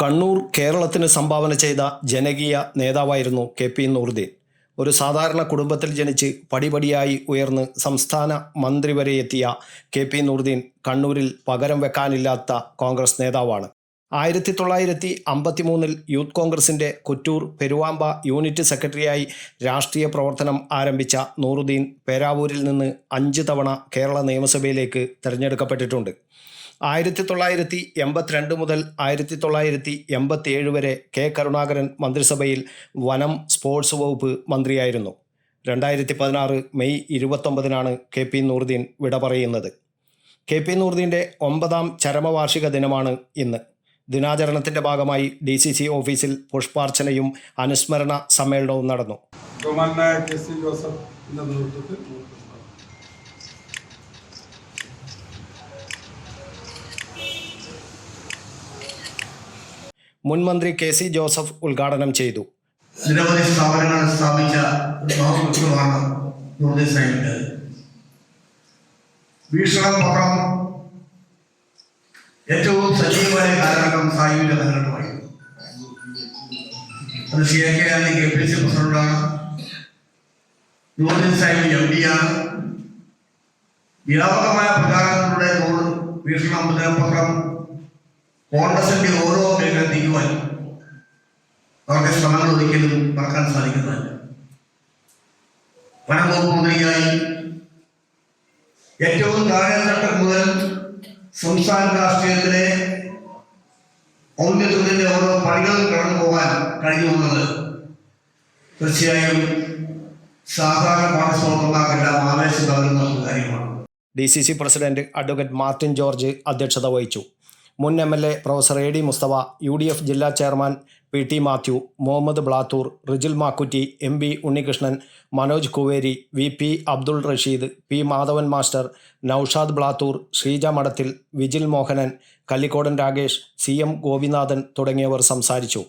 കണ്ണൂർ കേരളത്തിന് സംഭാവന ചെയ്ത ജനകീയ നേതാവായിരുന്നു കെ പി നൂറുദ്ദീൻ ഒരു സാധാരണ കുടുംബത്തിൽ ജനിച്ച് പടിപടിയായി ഉയർന്ന് സംസ്ഥാന മന്ത്രി വരെ എത്തിയ കെ പി നൂറുദ്ദീൻ കണ്ണൂരിൽ പകരം വെക്കാനില്ലാത്ത കോൺഗ്രസ് നേതാവാണ്. ആയിരത്തി തൊള്ളായിരത്തി അമ്പത്തി മൂന്നിൽ യൂത്ത് കോൺഗ്രസിന്റെ കൊറ്റൂർ പെരുവാമ്പ യൂണിറ്റ് സെക്രട്ടറിയായി രാഷ്ട്രീയ പ്രവർത്തനം ആരംഭിച്ച നൂറുദ്ദീൻ പേരാവൂരിൽ നിന്ന് അഞ്ച് തവണ കേരള നിയമസഭയിലേക്ക് തിരഞ്ഞെടുക്കപ്പെട്ടിട്ടുണ്ട്. ആയിരത്തി തൊള്ളായിരത്തി എൺപത്തിരണ്ട് മുതൽ ആയിരത്തി തൊള്ളായിരത്തി എൺപത്തി ഏഴ് വരെ കെ കരുണാകരൻ മന്ത്രിസഭയിൽ വനം സ്പോർട്സ് വകുപ്പ് മന്ത്രിയായിരുന്നു. രണ്ടായിരത്തി പതിനാറ് മെയ് ഇരുപത്തൊമ്പതിനാണ് കെ പി നൂറുദ്ദീൻ വിട പറയുന്നത്. കെ പി നൂറുദ്ദീന്റെ ഒമ്പതാം ചരമവാർഷിക ദിനമാണ് ഇന്ന്. ദിനാചരണത്തിന്റെ ഭാഗമായി ഡി സി സി ഓഫീസിൽ പുഷ്പാർച്ചനയും അനുസ്മരണ സമ്മേളനവും നടന്നു. മുൻ മന്ത്രി കെ സി ജോസഫ് ഉദ്ഘാടനം ചെയ്തു. നിരവധി സ്ഥാപനങ്ങൾ സ്ഥാപിച്ച ഒരു മഹാപുത്രമാണ് നൂറുദ്ദീൻ സാഹിബിന്റെ വീക്ഷണം പത്രം ഏറ്റവും സജീവമായ കാലഘട്ടം സായുധ കാലഘട്ടമായിരുന്നു അത് C A K and K P C പ്രസിഡന്റാണ്. നൂറിൻ സാഹിബ് എം ആണ് വ്യാപകമായ പ്രചാരണങ്ങളുടെ വീക്ഷണം മുദ്രപത്രം കോൺഗ്രസിന്റെ ഓരോ മേഖല നീക്കുവാൻ അവരുടെ ശ്രമങ്ങൾ ഒരിക്കലും മറക്കാൻ സാധിക്കുന്നതല്ല. വനംവകുപ്പ് ഏറ്റവും താഴെത്തട്ടം മുതൽ സംസ്ഥാന രാഷ്ട്രീയത്തിലെ ഔന്നത്യത്തിന്റെ ഓരോ പണികളും കടന്നു പോകാൻ കഴിഞ്ഞു വന്നത് തീർച്ചയായും സാധാരണ പ്രവർത്തകർക്കെല്ലാം ആവേശം പകരുന്ന കാര്യമാണ്. D C C president advocate Martin George അധ്യക്ഷത വഹിച്ചു. മുൻ M L A professor A D Mustafa U D F ജില്ലാ chairman P T Mathew Muhammad Blathur Rijil Makkutty M B Unnikrishnan Manoj Kuveri V P Abdul Rasheed P Madhavan master Naushad Blathur Sreeja Madathil Vijil Mohanan Kallikodan Rakesh C M Gopinathan തുടങ്ങിയവർ സംസാരിച്ചു.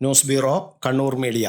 News bureau Kannur media.